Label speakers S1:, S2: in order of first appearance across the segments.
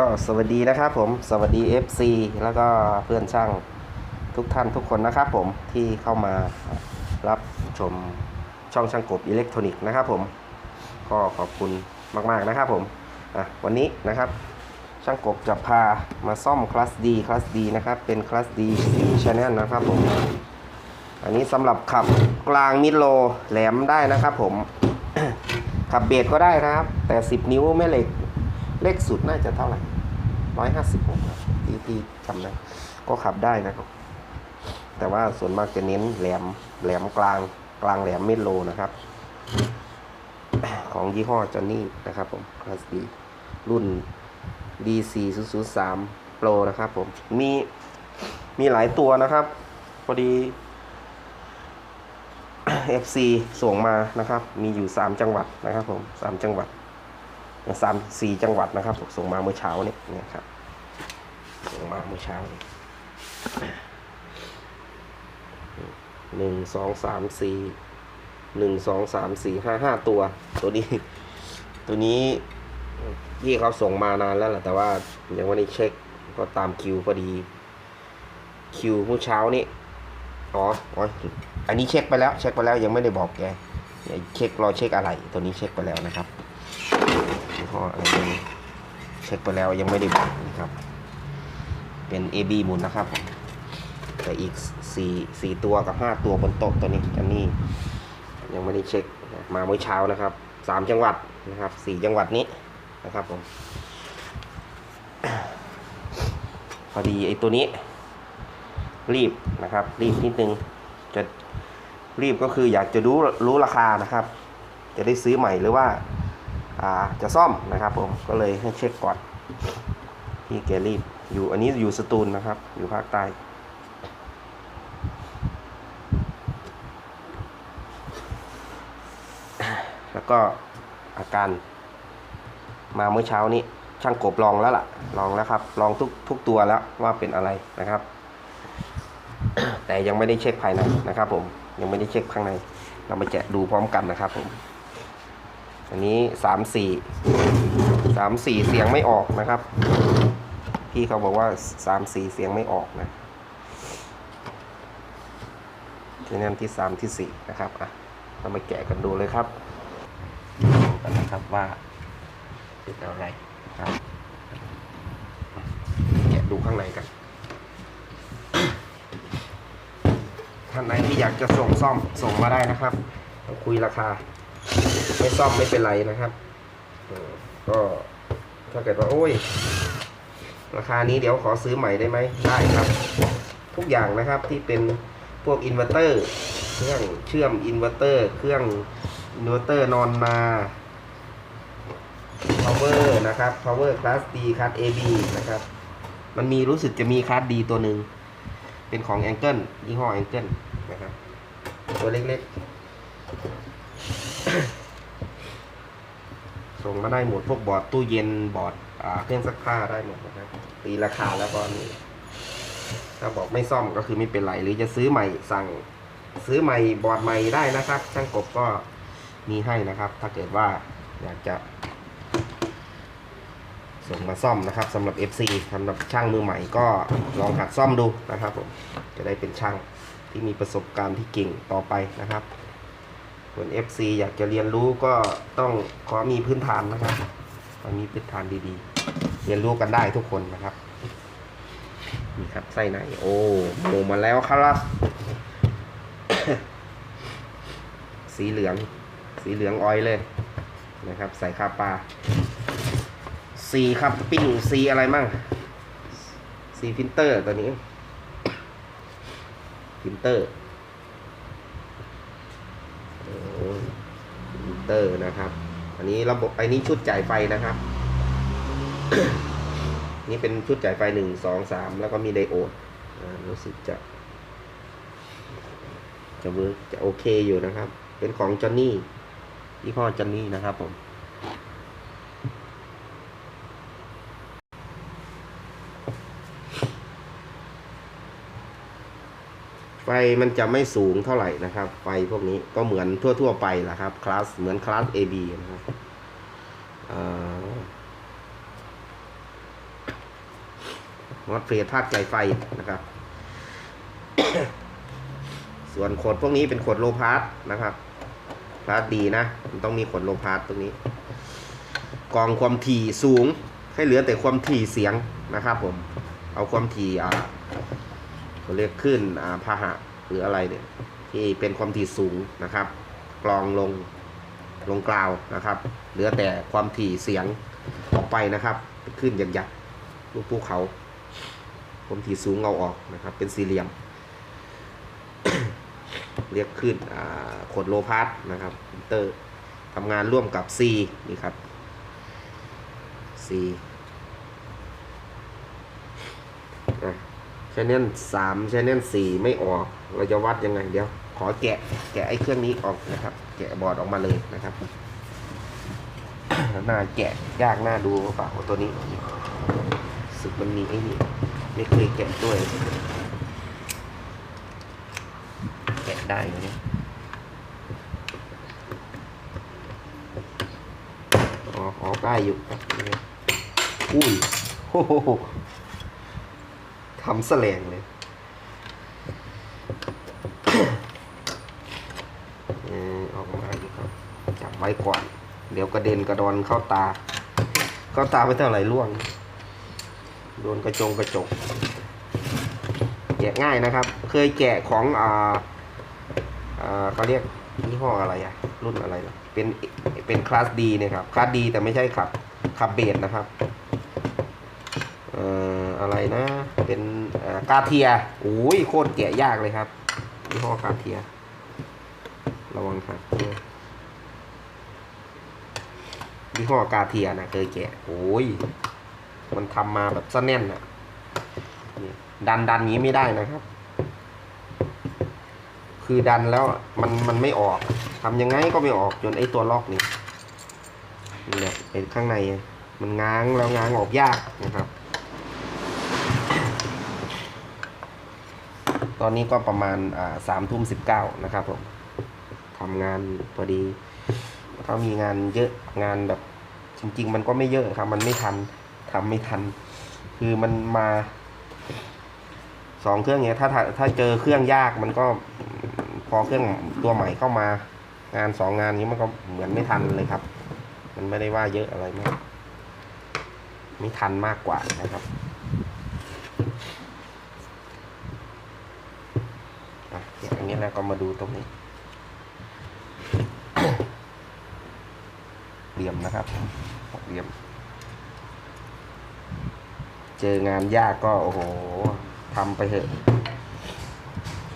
S1: ก็สวัสดีนะครับผมสวัสดี FC แล้วก็เพื่อนช่างทุกท่านทุกคนนะครับผมที่เข้ามารับชมช่องช่างกบอิเล็กทรอนิกส์นะครับผมก็ขอบคุณมาก ๆ นะครับผมอะวันนี้นะครับ ช่างกบจะพามาซ่อมคลาส D คลาส D นะครับ เป็นคลาส D 4 Channel นะครับผม อันนี้สำหรับขับกลางมิดโลแหลมได้นะครับผม ขับเบสก็ได้นะครับ แต่ 10 นิ้วแม่เหล็ก เลขสุดน่าจะเท่าไหร่ ร้อยห้าสิบหกที่ที่จำได้ก็ขับได้นะครับ แต่ว่าส่วนมากจะเน้นแหลมแหลมกลางกลางแหลมเมดโลนะครับ ของยี่ห้อจอนนี่นะครับผมคลาสดีรุ่น DC 0 0 3 Pro นะครับผม มีมีหลายตัวนะครับ พอดี FC ส่งมานะครับ มีอยู่ 3 จังหวัดนะครับผม 3 จังหวัด สามสี่จังหวัดนะครับส่งมาเมื่อเช้านี้นี่ยครับส่งมาเมื่อเช้านี้หนึ่งสองสามสี่หนึ่งสองสามสี่ห้าห้าตัว ตัวนี้ ตัวนี้พี่เขาส่งมานานแล้วแหละแต่ว่ายังไม่ได้เช็คก็ตามคิวพอดี คิวเมื่อเช้านี้อ๋ออ๋ออันนี้เช็คไปแล้ว เช็คไปแล้วยังไม่ได้บอกแก เช็ครอเช็คอะไรตัวนี้เช็คไปแล้วนะครับยี่ห้ออะไรนี้เช็คไปแล้วยังไม่ได้บอกนะครับ เป็น AB หมุนนะครับ แต่อีก4 4ตัวกับ 5 ตัวบนโต๊ะตัวนี้อันนี้ ยังไม่ได้เช็คมาเมื่อเช้านะครับ 3 จังหวัดนะครับ 4 จังหวัดนี้นะครับผมพอดีไอ้ตัวนี้ รีบนะครับ รีบนิดนึงจะ รีบก็คืออยากจะรู้รู้ราคานะครับ จะได้ซื้อใหม่หรือว่าาจะซ่อมนะครับผมก็เลยให้เช็คก่อนพี่แกรีบอยู่อันนี้อยู่สตูลนะครับ อยู่ภาคใต้แล้วก็อาการมาเมื่อเช้านี้ช่างกบลองแล้วล่ะ ลองแล้วครับ ลองทุกทุกตัวแล้วว่าเป็นอะไรนะครับ แต่ยังไม่ได้เช็คภายในนะครับผม ยังไม่ได้เช็คข้างใน เรามาแกะดูพร้อมกันนะครับผม อันนี้สามสี่สามสี่เสียงไม่ออกนะครับ พี่เขาบอกว่าสามสี่เสียงไม่ออกนะที่นั่นที่สามที่สี่นะครับอะเรามาแกะกันดูเลยครับดูกันนะครับว่าเป็นอะไรครับ แกะดูข้างในกัน ท่านไหนที่อยากจะส่งซ่อมส่งมาได้นะครับ คุยราคา ไม่ซ่อมไม่เป็นไรนะครับก็ถ้าเกิดว่าโอ้ย ราคานี้เดี๋ยวขอซื้อใหม่ได้ไหมได้ครับ ทุกอย่างนะครับที่เป็นพวกอินเวอร์เตอร์เครื่องเชื่อมอินเวอร์เตอร์ เครื่องอินเวอร์เตอร์นอนนา power นะครับ power class D class AB นะครับ มันมีรู้สึกจะมีคลาส D ตัวหนึ่ง เป็นของ Angle ยี่ห้อ Angle นะครับ ตัวเล็กๆ ส่งมาได้หมดพวกบอร์ดตู้เย็นบอร์ดเครื่องซักผ้าได้หมดนะครับตีราคาแล้วก็นี่ถ้าบอกไม่ซ่อมก็คือไม่เป็นไร หรือจะซื้อใหม่สั่งซื้อใหม่บอร์ดใหม่ได้นะครับ ช่างกบก็มีให้นะครับ ถ้าเกิดว่าอยากจะ ส่งมาซ่อมนะครับสำหรับ FC สำหรับช่างมือใหม่ก็ลองหัดซ่อมดูนะครับผมจะได้เป็นช่างที่มีประสบการณ์ที่เก่งต่อไปนะครับส่วน FC อยากจะเรียนรู้ก็ต้องขอมีพื้นฐานนะครับขอมีพื้นฐานดีๆ เรียนรู้กันได้ทุกคนนะครับนี่ครับไส้ในโอ้โมมาแล้วครับสีเหลือง สีเหลืองออยเลยนะครับ ใส่คาปลา สีครับปิ้งสีอะไรมั่งสีฟิลเตอร์ตัวนี้ฟิลเตอร์มิเตอร์นะครับ อันนี้ระบบอันนี้ชุดจ่ายไฟนะครับ นี่เป็นชุดจ่ายไฟหนึ่งสองสามแล้วก็มีไดโอดอ่ารู้สึกจะ จะเวิร์กจะโอเคอยู่นะครับ เป็นของจอนนี่ยี่ห้อจอนนี่นะครับผม มันจะไม่สูงเท่าไหร่นะครับ ไฟพวกนี้ก็เหมือนทั่ว ๆ ไปแหละครับคลาสเหมือนคลาส AB นะครับเอ่อน็อตเฟสภาคใจไฟนะครับ ส่วนขดพวกนี้เป็นขดโลพาร์ตนะครับพาร์ตดีนะ มันต้องมีขดโลพาร์ตตรงนี้ กองความถี่สูงให้เหลือแต่ความถี่เสียงนะครับผม เอาความถี่อ่า เขาเรียกขึ้นอ่าพาหะหรืออะไรเนี่ยที่เป็นความถี่สูงนะครับกรองลงลงกราวนะครับเหลือแต่ความถี่เสียงออกไปนะครับขึ้นหยักๆลูกภูเขาความถี่สูงเอาออกนะครับ เป็นสี่เหลี่ยม เรียกขึ้นอ่าขดโลพาร์ตนะครับอินเตอร์ทำงานร่วมกับ C นี่ครับ C ชแนลสามชแนลสี่ไม่ออก เราจะวัดยังไงเดี๋ยว ขอแกะ แกะไอ้เครื่องนี้ออกนะครับ แกะบอร์ดออกมาเลยนะครับหน้าแกะยากหน้าดูเปล่าตัวนี้สึกมันมีไอ้นี่ไม่เคยแกะด้วย แกะได้ไหมเนี่ยอ๋ออ๋อได้อยู่ครับอุ้ยโอ้โห ทำแสลงเลยเออออกมาอยู่ครับจับไว้ก่อน เดี๋ยวกระเด็นกระดอนเข้าตา เข้าตาไปเท่าไหร่ล่วง โดนกระจงกระจก แกะง่ายนะครับ เคยแกะของอ่าอ่าเขาเรียกยี่ห้ออะไรอะรุ่นอะไร เป็นเป็นคลาสดีนี่ยครับ คลาสดีแต่ไม่ใช่ขับขับเบสนะครับ อะไรนะ เป็นกาเทียโอ้ยโคตรแกะยากเลยครับยี่ห้อกาเทีย ระวังครับยี่ห้อกาเทียนะเคยแกะโอ้ยมันทำมาแบบซะแน่นอะนี่ดันดันนี้ไม่ได้นะครับ คือดันแล้วมันมันไม่ออกทำยังไงก็ไม่ออกจนไอ้ตัวล็อกนี่นี่แหละเป็นข้างในมันง้างแล้วง้างออกยากนะครับ ตอนนี้ก็ประมาณอ่าสามทุ่มสิบเก้านะครับผมทำงานพอดีถ้ามีงานเยอะงานแบบจริง ๆ มันก็ไม่เยอะครับ มันไม่ทันทำไม่ทัน คือมันมาสองเครื่องเนี้ยถ้าถ้าถ้าเจอเครื่องยากมันก็พอเครื่องตัวใหม่เข้ามา งานสองงานนี้มันก็เหมือนไม่ทันเลยครับ มันไม่ได้ว่าเยอะอะไรมากไม่ทันมากกว่านะครับอะอย่างนี้ แล้วก็มาดูตรงนี้ เหลี่ยมนะครับเหลี่ยม เจองานยากก็โอ้โหทำไปเถอะ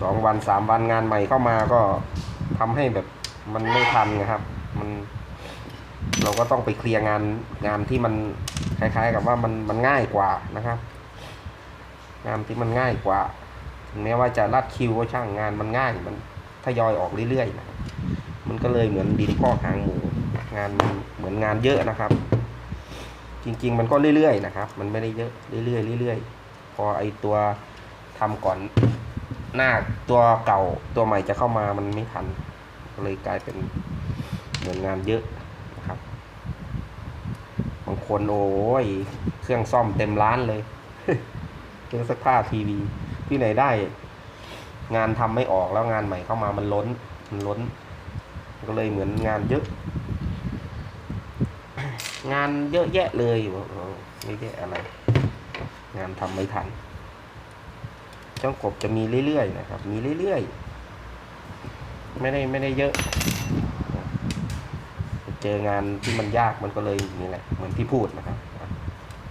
S1: สองวันสามวันงานใหม่เข้ามาก็ทำให้แบบมันไม่ทันนะครับ มัน เราก็ต้องไปเคลียร์งานงานที่มันคล้าย ๆ กับว่ามันมันง่ายกว่านะครับ งานที่มันง่ายกว่า ถึงแม้ว่าจะรัดคิวก็ช่างงานมันง่ายมันทยอยออกเรื่อยๆนะมันก็เลยเหมือนดินพอกหางหมูงานมันเหมือนงานเยอะนะครับ จริง ๆ มันก็เรื่อยๆนะครับ มันไม่ได้เยอะเรื่อยๆเรื่อยๆพอไอตัวทำก่อนหน้าตัวเก่าตัวใหม่จะเข้ามามันไม่ทันก็เลยกลายเป็นเหมือนงานเยอะนะครับบางคนโอ้ยเครื่องซ่อมเต็มร้านเลย เครื่องซักผ้าทีวี ที่ไหนได้ งานทำไม่ออกแล้วงานใหม่เข้ามามันล้น มันล้น ก็เลยเหมือนงานเยอะ งานเยอะแยะเลยไม่ได้อะไร งานทำไม่ทันช่างกบจะมีเรื่อยๆนะครับ มีเรื่อยๆ ไม่ได้ไม่ได้เยอะ เจองานที่มันยากมันก็เลยนี่แหละ เหมือนที่พูดนะครับ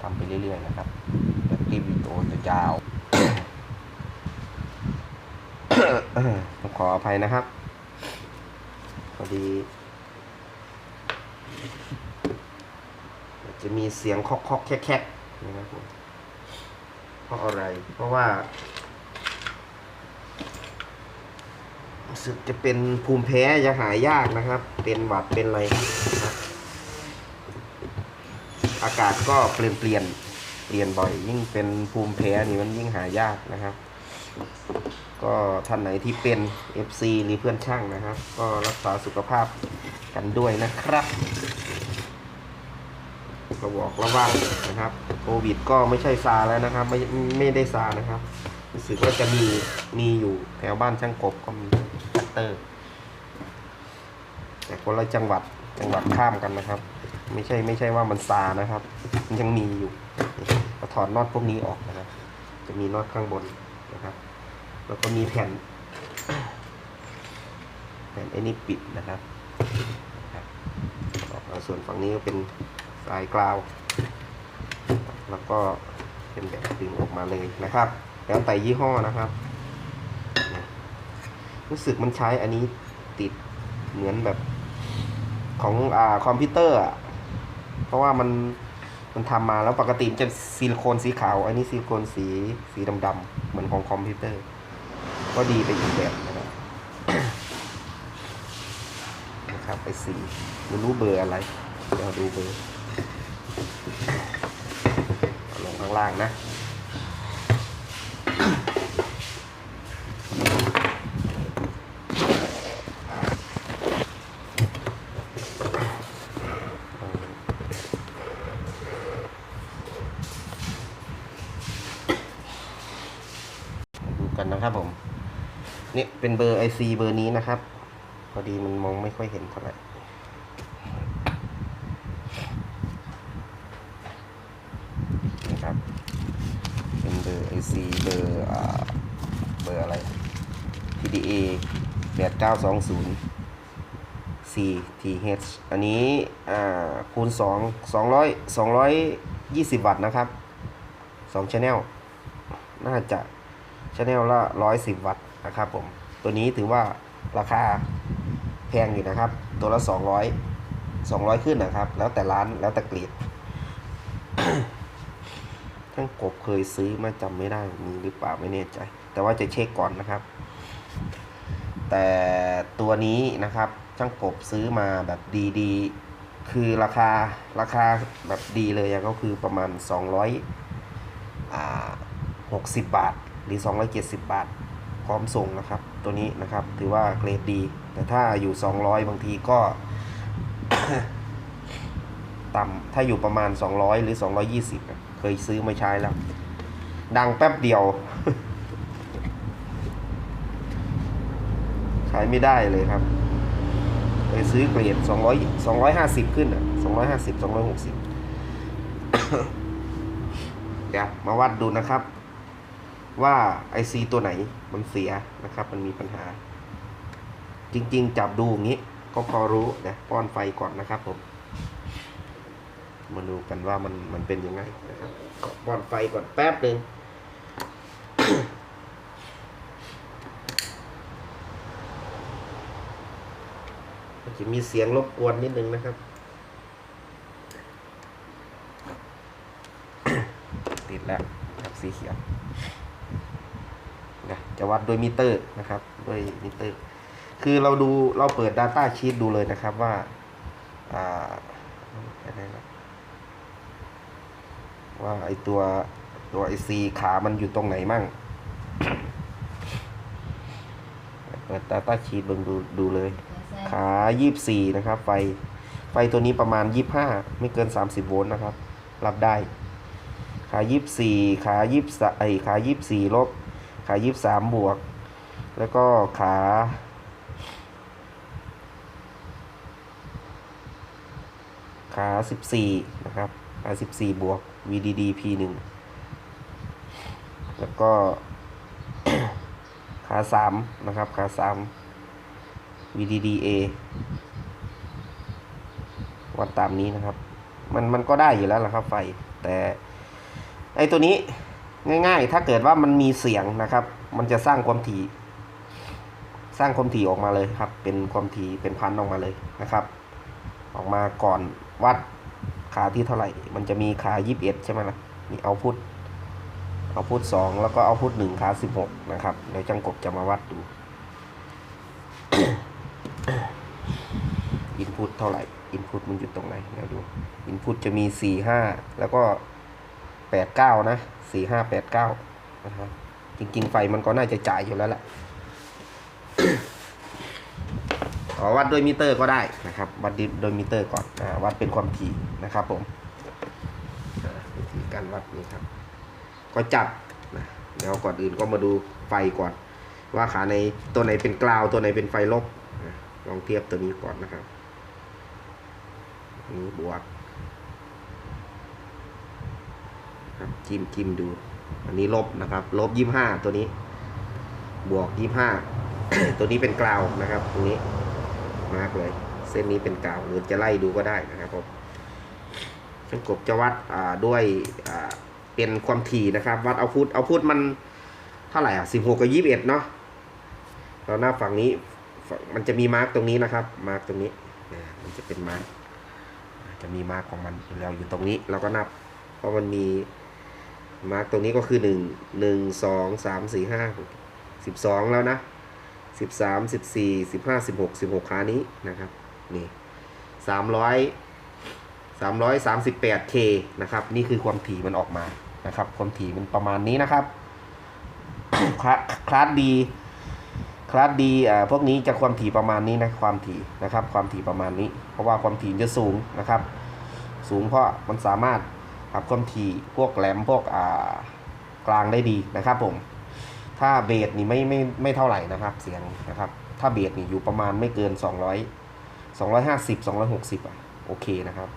S1: ทำไปเรื่อยๆนะครับแบบคลิปวิดีโอจะยาว ต้อง ขออภัยนะครับพอดี จะมีเสียงเคอกเคอกแคกแคกนะครับผมเพราะอะไร เพราะว่าสึกจะเป็นภูมิแพ้จะหายยากนะครับ เป็นหวัดเป็นอะไรนะอากาศก็เปลี่ยนเปลี่ยนเปลี่ยนบ่อย ยิ่งเป็นภูมิแพ้นี่มันยิ่งหายากนะครับ ก็ท่านไหนที่เป็น FC หรือเพื่อนช่างนะครับ ก็รักษาสุขภาพกันด้วยนะครับราบอกระวังนะครับโควิดก็ไม่ใช่ซาแล้วนะครับ ไม่ไม่ได้ซานะครับรู้สึกว่าจะมีมีอยู่แถวบ้านช่างกบก็มีคัตเตอร์ แต่คนละจังหวัดจังหวัดข้ามกันนะครับ ไม่ใช่ไม่ใช่ว่ามันซานะครับ มันยังมีอยู่ถอดน็อตพวกนี้ออกนะครับ จะมีน็อตข้างบนนะครับ แล้วก็มีแผ่น แผ่นไอ้นี่ปิดนะครับส่วนฝั่งนี้ก็เป็นสายกราว แล้วก็เป็นแบบดึงออกมาเลยนะครับ แล้วแต่ยี่ห้อนะครับ รู้สึกมันใช้อันนี้ติดเหมือนแบบของอ่าคอมพิวเตอร์อะเพราะว่ามันมันทำมาแล้วปกติจะซิลิโคนสีขาว อันนี้ซิลิโคนสีสีดำๆเหมือนของคอมพิวเตอร์ ก็ดีไปอีกแบบนะครับนะครับไปสีไม่รู้เบอร์อะไร เดี๋ยวดูเบอร์ลงข้างล่างนะดูกันนะครับผม นี่เป็นเบอร์ IC เบอร์นี้นะครับ พอดีมันมองไม่ค่อยเห็นเท่าไหร่นะครับ เป็นเบอร์ IC เบอร์อ่าเบอร์อะไร PDA 8920 CTH อันนี้อ่าคูณ 2 200 220 วัตต์นะครับ2 channel น่าจะชแนลละ 110 วัตต์ นะครับผมตัวนี้ถือว่าราคาแพงอยู่นะครับ ตัวละ 200 200 ขึ้นนะครับ แล้วแต่ร้านแล้วแต่กรดทั้งกบเคยซื้อมาจำไม่ได้มีหรือเปล่าไม่แน่ใจ แต่ว่าจะเช็คก่อนนะครับ แต่ตัวนี้นะครับช่างกบซื้อมาแบบดีๆ คือราคาราคาแบบดีเลยอะก็คือประมาณ 200 60 บาท หรือ 270 บาท พร้อมส่งนะครับ ตัวนี้นะครับถือว่าเกรดดี แต่ถ้าอยู่ 200 บางทีก็ ต่ำถ้าอยู่ประมาณ 200 หรือ 220อะเคยซื้อมาใช้แล้ว ดังแป๊บเดียวใช้ไม่ได้เลยครับเคยซื้อเกรด200 250 ขึ้นอะ250 260 เดี๋ยวมาวัดดูนะครับ ว่า IC ตัวไหนมันเสียนะครับ มันมีปัญหา จริงๆ จับดูอย่างนี้ ก็พอรู้เดี๋ยวป้อนไฟก่อนนะครับผมมาดูกันว่ามันมันเป็นยังไงนะครับก็ป้อนไฟก่อนแป๊บหนึ่งจะมีเสียงรบกวนนิดนึงนะครับ ติดแล้วครับสีเขียว จะวัดโดยมิเตอร์นะครับโดยมิเตอร์ คือเราดูเราเปิด Data Sheet ดูเลยนะครับว่าอ่าว่าไอตัวตัวไอซีขามันอยู่ตรงไหนมั่ง เปิด Data Sheet เบิ่งดูดูเลย ขายี่สี่นะครับ ไฟ ไฟตัวนี้ประมาณยี่ห้าไม่เกินสามสิบโวลต์นะครับ รับได้ ขายี่สี่ขายี่สไอขายี่สี่ลบ ขายี่สามบวก แล้วก็ขาขาสิบสี่นะครับขาสิบสี่บวก VDD P หนึ่งแล้วก็ขาสามนะครับขาสาม VDDA วัดตามนี้นะครับ มันมันก็ได้อยู่แล้วละครับไฟ แต่ไอตัวนี้ ง่าย ๆ ถ้าเกิดว่ามันมีเสียงนะครับ มันจะสร้างความถี่ สร้างความถี่ออกมาเลยครับ เป็นความถี่เป็นพันออกมาเลยนะครับ ออกมาก่อนวัดขาที่เท่าไหร่ มันจะมีขา21ใช่ไหมล่ะมีเอาพุทเอาพุทสองแล้วก็เอาพุทหนึ่งขา16นะครับเดี๋ยวจังกบจะมาวัดดูอินพุตเท่าไหร่อินพุตมันอยู่ตรงไหนเดี๋ยวดูอินพุตจะมีสี่ห้าแล้วก็ แปดเก้านะสี่ห้าแปดเก้านะครับจริง ๆ ไฟมันก็น่าจะจ่ายอยู่แล้วแหละขอวัดด้วยมิเตอร์ก็ได้นะครับ วัดดิโดยมิเตอร์ก่อนอวัดเป็นความถี่นะครับ ผมวิธีการวัดนี่ครับ ก็จับนะเดี๋ยวก่อนอื่นก็มาดูไฟก่อน ว่าขาในตัวไหนเป็นกราวตัวไหนเป็นไฟลบนะลองเทียบตัวนี้ก่อนนะครับนนี้บวกครับ จิ้มจิ้มดู อันนี้ลบนะครับ ลบยี่ห้าตัวนี้ บวกยี่ห้าตัวนี้เป็นกราวนะครับตรงนี้มาร์กเลย เส้นนี้เป็นกราวหรือจะไล่ดูก็ได้นะครับผมช่างกบจะวัดอ่าด้วยอ่าเป็นความถี่นะครับ วัดเอาพุทเอาพุทมันเท่าไหร่อะสิบหกกับยี่สิบเอ็ดเนาะเราหน้าฝั่งนี้มันจะมีมาร์กตรงนี้นะครับ มาร์กตรงนี้นะมันจะเป็นมาร์กจะมีมาร์กของมันอยู่แล้วอยู่ตรงนี้เราก็นับ เพราะมันมี มาร์กตรงนี้ก็คือหนึ่งหนึ่งสองสามสี่ห้าสิบสองแล้วนะสิบสามสิบสี่สิบห้าสิบหกสิบหกขานี้นะครับนี่สามร้อยสามร้อยสามสิบแปดเคนะครับ นี่คือความถี่มันออกมานะครับ ความถี่มันประมาณนี้นะครับ คลาสคลาสดีคลาสดีอ่าพวกนี้จะความถี่ประมาณนี้นะความถี่นะครับ ความถี่ประมาณนี้ เพราะว่าความถี่จะสูงนะครับ สูงเพราะมันสามารถ ปรับความถี่พวกแหลมพวกอ่ากลางได้ดีนะครับผม ถ้าเบสนี่ไม่ไม่ไม่เท่าไหร่นะครับ เสียงนะครับ ถ้าเบสนี่อยู่ประมาณไม่เกิน 200 250 260อะโอเคนะครับ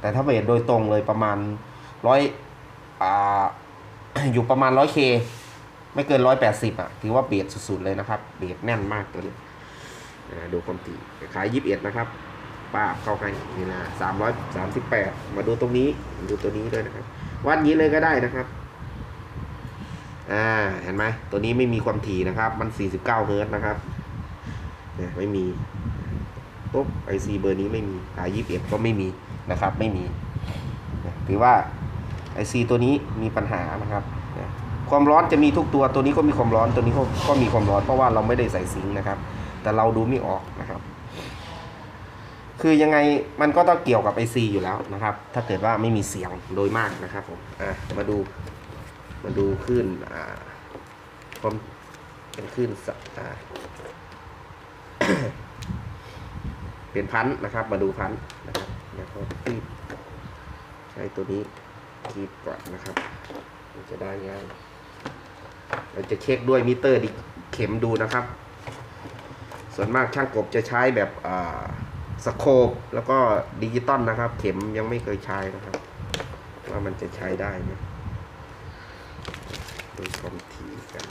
S1: แต่ถ้าเบสโดยตรงเลยประมาณร้อยอ่าอยู่ประมาณ 100k ไม่เกิน 180อะถือว่าเบสสุดๆเลยนะครับ เบสแน่นมากตัวนี้ดูความถี่ขาย 21 นะครับ ป้าเข้าให้นี่นะ338มสิบแปดมาดูตรงนี้ดูตัวนี้ด้วยนะครับวัดนี้เลยก็ได้นะครับอ่าเห็นไหมตัวนี้ไม่มีความถี่นะครับ มัน49เก้าเฮิร์ตนะครับเนี่ยไม่มีปุ๊บไอซีเบอร์นี้ไม่มีหา21ก็ไม่มีนะครับ ไม่มีถือว่าไอซีตัวนี้มีปัญหานะครับความร้อนจะมีทุกตัวตัวนี้ก็มีความร้อนตัวนี้ก็ก็มีความร้อนเพราะว่าเราไม่ได้ใส่ซิงค์นะครับ แต่เราดูไม่ออกนะครับ คือยังไงมันก็ต้องเกี่ยวกับไอซีอยู่แล้วนะครับ ถ้าเกิดว่าไม่มีเสียงโดยมากนะครับผมอะมาดูมาดูคลื่นอ่าความเป็นคลื่นสอ่าเป็นพันนะครับ มาดูพันนะครับแล้วก็คีบใช้ตัวนี้คีบก่อนนะครับมันจะได้ง่ายเราจะเช็คด้วยมิเตอร์ดิเข็มดูนะครับ ส่วนมากช่างกบจะใช้แบบอ่า สโคปแล้วก็ดิจิตอลนะครับ เข็มยังไม่เคยใช้นะครับ ว่ามันจะใช้ได้ไหมดูความถี่กัน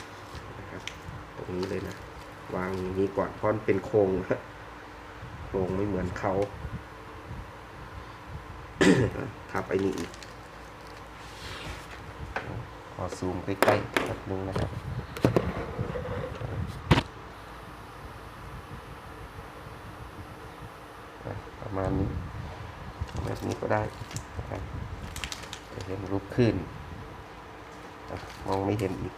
S1: นะครับ ตรงนี้เลยนะ วางอย่างนี้ก่อนเพราะเป็นโครงโครงไม่เหมือนเขาทับไอ้นี่อีกขอซูมใกล้ๆแป๊บนึงนะครับ ประมาณนี้แบบนี้ก็ ได้นะครับจะเห็นรูปขึ้นมองไม่เห็นอีก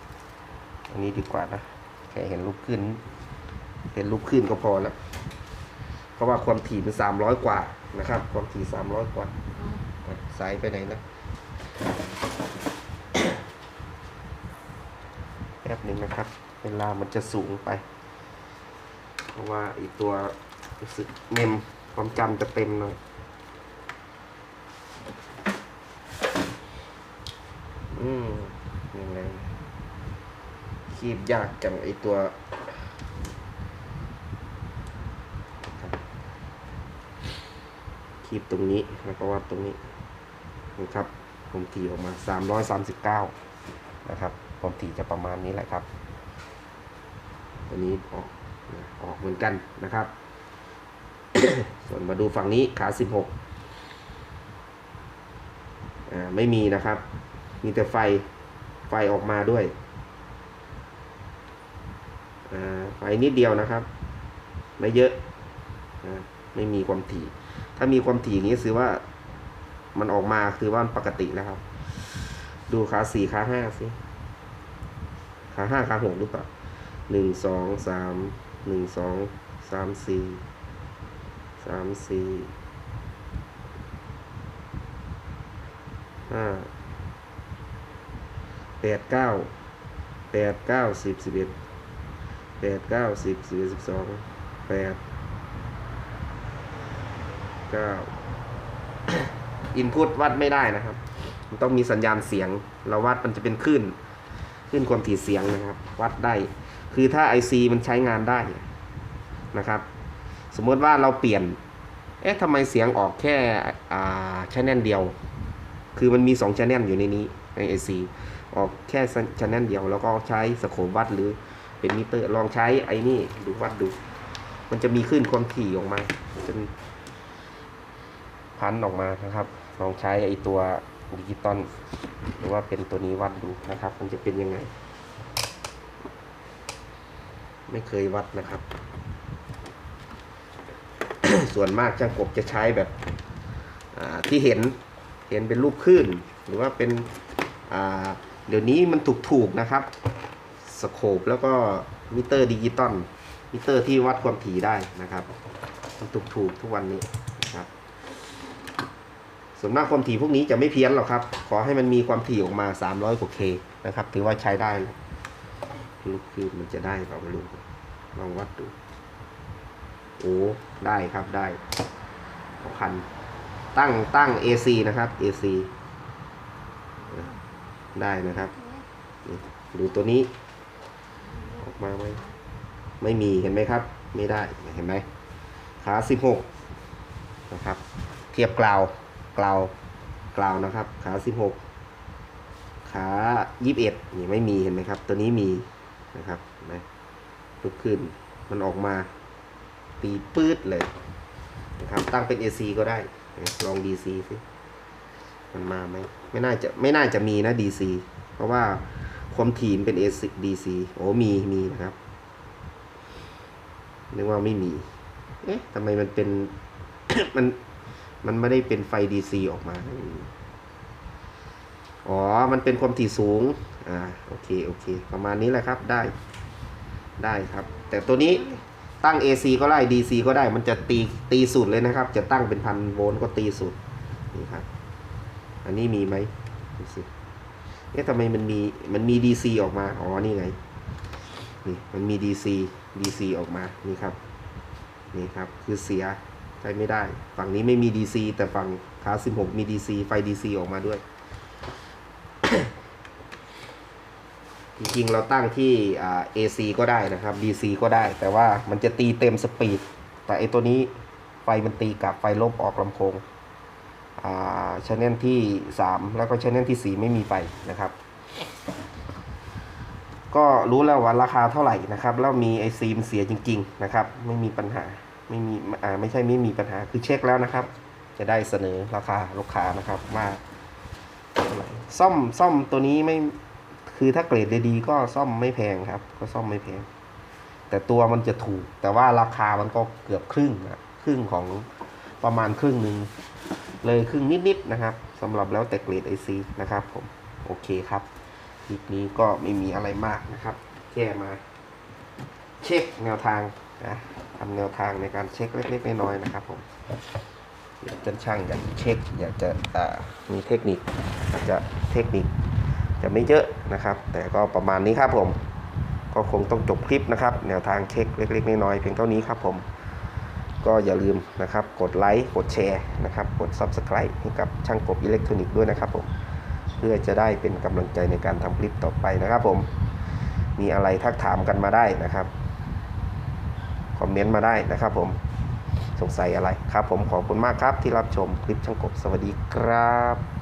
S1: อันนี้ดีกว่านะแค่เห็นรูปขึ้น เห็นรูปขึ้นก็พอแล้วเพราะว่าความถี่มันสามร้อยกว่านะครับ ความถี่สามร้อยกว่าสายไปไหนนะแป๊บหนึ่งนะครับ เวลามันจะสูงไป เพราะว่าอีตัวรู้สึกเมมความจำจะเต็มหน่อย อืมยังไงคีบยากจังไอตัวคีบตรงนี้แล้วก็วัดตรงนี้นะครับ ผมถี่ออกมาสามร้อยสามสิบเก้านะครับ ผมถี่จะประมาณนี้แหละครับ ตัวนี้ออกออกเหมือนกันนะครับ ส่วนมาดูฝั่งนี้ขาสิบหกอ่า ไม่มีนะครับ มีแต่ไฟไฟออกมาด้วยไฟนิดเดียวนะครับ ไม่เยอะไม่มีความถี่ ถ้ามีความถี่อย่างนี้ถือว่ามันออกมาคือว่ามันปกติแล้วครับ ดูขาสี่ขาห้าสิขาห้าขาหกหรือเปล่าหนึ่งสองสามหนึ่งสองสามสี่สามสี่ห้า แปดเก้าแปดเก้าสิบสิบเอ็ดแปดเก้าสิบสิบเอ็ดสิบสองแปดเก้าอินพุตวัดไม่ได้นะครับ มันต้องมีสัญญาณเสียง เราวัดมันจะเป็นคลื่นคลื่นความถี่เสียงนะครับ วัดได้ คือถ้า IC มันใช้งานได้นะครับ สมมติว่าเราเปลี่ยน เอ๊ะทำไมเสียงออกแค่อ่าชแนลเดียว คือมันมี2ชแนลอยู่ในนี้ใน IC ออกแค่ชแนลเดียวแล้วก็ใช้สโคปวัดหรือเป็นมิเตอร์ลองใช้ไอ้นี่ดูวัดดู มันจะมีคลื่นความถี่ออกมามันจะพันออกมานะครับ ลองใช้ไอ้ตัวดิจิตอลหรือว่าเป็นตัวนี้วัดดูนะครับ มันจะเป็นยังไง ไม่เคยวัดนะครับ ส่วนมากช่างกบจะใช้แบบที่เห็น เห็นเป็นรูปคลื่นหรือว่าเป็นเดี๋ยวนี้มันถูกๆนะครับสโคปแล้วก็มิเตอร์ดิจิตอลมิเตอร์ที่วัดความถี่ได้นะครับ มันถูกๆทุกวันนี้นะครับส่วนมากความถี่พวกนี้จะไม่เพี้ยนหรอกครับ ขอให้มันมีความถี่ออกมา 300กว่าเคนะครับ ถือว่าใช้ได้ลูกคลื่นมันจะได้เปล่าไม่รู้ลองวัดดู โอ้ ได้ครับได้พัน ตั้งตั้ง AC นะครับ AC ได้นะครับดูตัวนี้ ออกมาไหมไม่มีเห็นไหมครับ ไม่ได้เห็นไหมขา16นะครับ เทียบกราวกราวกราวนะครับ ขา16ขา21นี่ไม่มีเห็นไหมครับ ตัวนี้มีนะครับนไหมลุกขึ้นมันออกมาตีปื๊ดเลยนะครับตั้งเป็น AC ก็ได้ ลอง DC สิมันมาไหมไม่น่าจะไม่น่าจะมีนะ DC เพราะว่าความถี่มันเป็น AC DC โอ้มีมีนะครับนึกว่าไม่มี เอ๊ะทำไมมันเป็น มัน มันไม่ได้เป็นไฟ DC ออกมา อ๋อ มันเป็นความถี่สูง อ่า โอเค โอเค ประมาณนี้แหละครับ ได้ ได้ครับ แต่ตัวนี้ ตั้ง AC ก็ได้ DC ก็ได้ มันจะตีตีสุดเลยนะครับ จะตั้งเป็นพันโวลต์ก็ตีสุดนี่ครับ อันนี้มีไหมดูสิเอ๊ะทำไมมันมีมันมี DC ออกมา อ๋อ นี่ไง นี่ มันมี DC DC ออกมา นี่ครับ นี่ครับ คือเสียใช้ไม่ได้ ฝั่งนี้ไม่มี DC แต่ฝั่งขา16 มี DC ไฟ DC ออกมาด้วย จริงๆเราตั้งที่ AC ก็ได้นะครับ DC ก็ได้ แต่ว่ามันจะตีเต็มสปีด แต่ไอตัวนี้ไฟมันตีกลับไฟลบออกลำโพงอ่าชแนลที่ 3 แล้วก็ชแนลที่ 4 ไม่มีไฟนะครับ ก็รู้แล้วว่าราคาเท่าไหร่นะครับ แล้วมีไอซีมเสียจริง ๆ นะครับ ไม่มีปัญหาไม่มีอ่าไม่ใช่ไม่มีปัญหาคือเช็คแล้วนะครับ จะได้เสนอราคาลูกค้านะครับว่าซ่อมซ่อมตัวนี้ไม่ คือถ้าเกรดดีๆก็ซ่อมไม่แพงครับ ก็ซ่อมไม่แพง แต่ตัวมันจะถูก แต่ว่าราคามันก็เกือบครึ่งนะครึ่งของประมาณครึ่งหนึ่งเลยครึ่งนิดๆนะครับสำหรับแล้วแต่เกรดไอซีนะครับผมโอเคครับคลิปนี้ก็ไม่มีอะไรมากนะครับ แค่มา เช็คแนวทางนะทำแนวทางในการเช็คเล็กๆน้อยๆนะครับผมอยากจะช่างอยากเช็คอยากจะมีเทคนิคอาจจะเทคนิค จะไม่เยอะนะครับ แต่ก็ประมาณนี้ครับผม ก็คงต้องจบคลิปนะครับ แนวทางเช็คเล็ก ๆ น้อยๆเพียงเท่านี้ครับผม ก็อย่าลืมนะครับ กดไลค์กดแชร์นะครับ กด Subscribe ให้กับช่างกบอิเล็กทรอนิกส์ด้วยนะครับผม เพื่อจะได้เป็นกำลังใจในการทำคลิปต่อไปนะครับผม มีอะไรทักถามกันมาได้นะครับ คอมเมนต์มาได้นะครับผมสงสัยอะไรครับผมขอบคุณมากครับที่รับชมคลิปช่างกบสวัสดีครับ